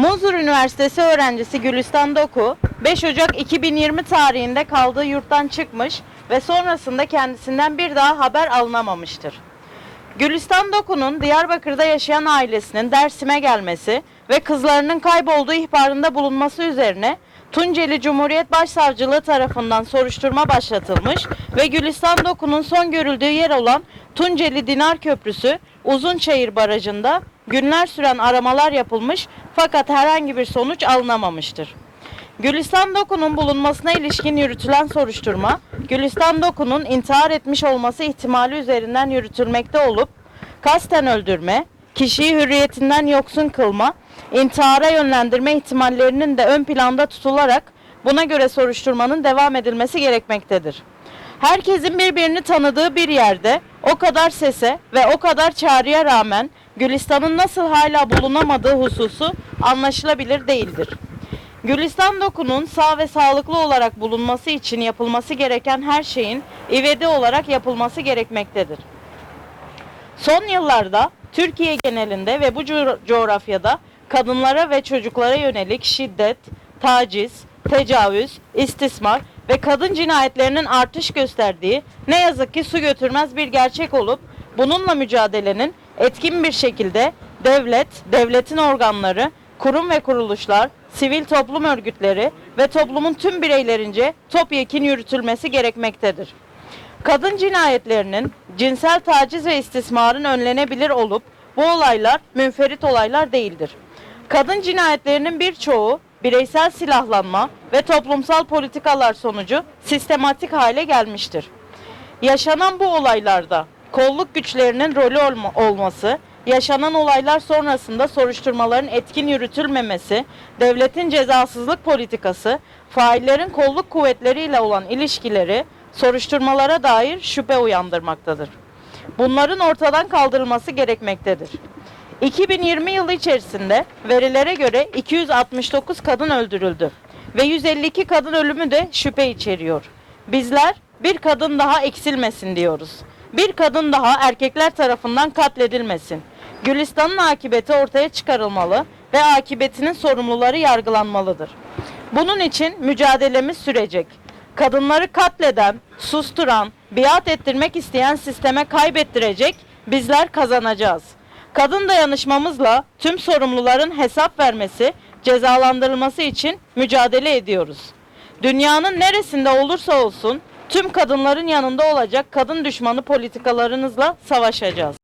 Muzur Üniversitesi öğrencisi Gülistan Doku 5 Ocak 2020 tarihinde kaldığı yurttan çıkmış ve sonrasında kendisinden bir daha haber alınamamıştır. Gülistan Doku'nun Diyarbakır'da yaşayan ailesinin Dersim'e gelmesi ve kızlarının kaybolduğu ihbarında bulunması üzerine Tunceli Cumhuriyet Başsavcılığı tarafından soruşturma başlatılmış ve Gülistan Doku'nun son görüldüğü yer olan Tunceli Dinar Köprüsü Uzunçayır Barajı'nda günler süren aramalar yapılmış fakat herhangi bir sonuç alınamamıştır. Gülistan Doku'nun bulunmasına ilişkin yürütülen soruşturma, Gülistan Doku'nun intihar etmiş olması ihtimali üzerinden yürütülmekte olup, kasten öldürme, kişiyi hürriyetinden yoksun kılma, intihara yönlendirme ihtimallerinin de ön planda tutularak buna göre soruşturmanın devam edilmesi gerekmektedir. Herkesin birbirini tanıdığı bir yerde o kadar sese ve o kadar çağrıya rağmen Gülistan'ın nasıl hala bulunamadığı hususu anlaşılabilir değildir. Gülistan Doku'nun sağ ve sağlıklı olarak bulunması için yapılması gereken her şeyin ivedi olarak yapılması gerekmektedir. Son yıllarda Türkiye genelinde ve bu co- coğrafyada kadınlara ve çocuklara yönelik şiddet, taciz, tecavüz, istismar ve kadın cinayetlerinin artış gösterdiği ne yazık ki su götürmez bir gerçek olup bununla mücadelenin etkin bir şekilde devlet, devletin organları, kurum ve kuruluşlar, sivil toplum örgütleri ve toplumun tüm bireylerince topyekin yürütülmesi gerekmektedir. Kadın cinayetlerinin cinsel taciz ve istismarın önlenebilir olup bu olaylar münferit olaylar değildir. Kadın cinayetlerinin birçoğu bireysel silahlanma ve toplumsal politikalar sonucu sistematik hale gelmiştir. Yaşanan bu olaylarda kolluk güçlerinin rolü olma- olması, yaşanan olaylar sonrasında soruşturmaların etkin yürütülmemesi, devletin cezasızlık politikası, faillerin kolluk kuvvetleriyle olan ilişkileri soruşturmalara dair şüphe uyandırmaktadır. Bunların ortadan kaldırılması gerekmektedir. 2020 yılı içerisinde verilere göre 269 kadın öldürüldü ve 152 kadın ölümü de şüphe içeriyor. Bizler bir kadın daha eksilmesin diyoruz. Bir kadın daha erkekler tarafından katledilmesin. Gülistan'ın akıbeti ortaya çıkarılmalı ve akıbetinin sorumluları yargılanmalıdır. Bunun için mücadelemiz sürecek. Kadınları katleden, susturan, biat ettirmek isteyen sisteme kaybettirecek, bizler kazanacağız. Kadın dayanışmamızla tüm sorumluların hesap vermesi, cezalandırılması için mücadele ediyoruz. Dünyanın neresinde olursa olsun tüm kadınların yanında olacak kadın düşmanı politikalarınızla savaşacağız.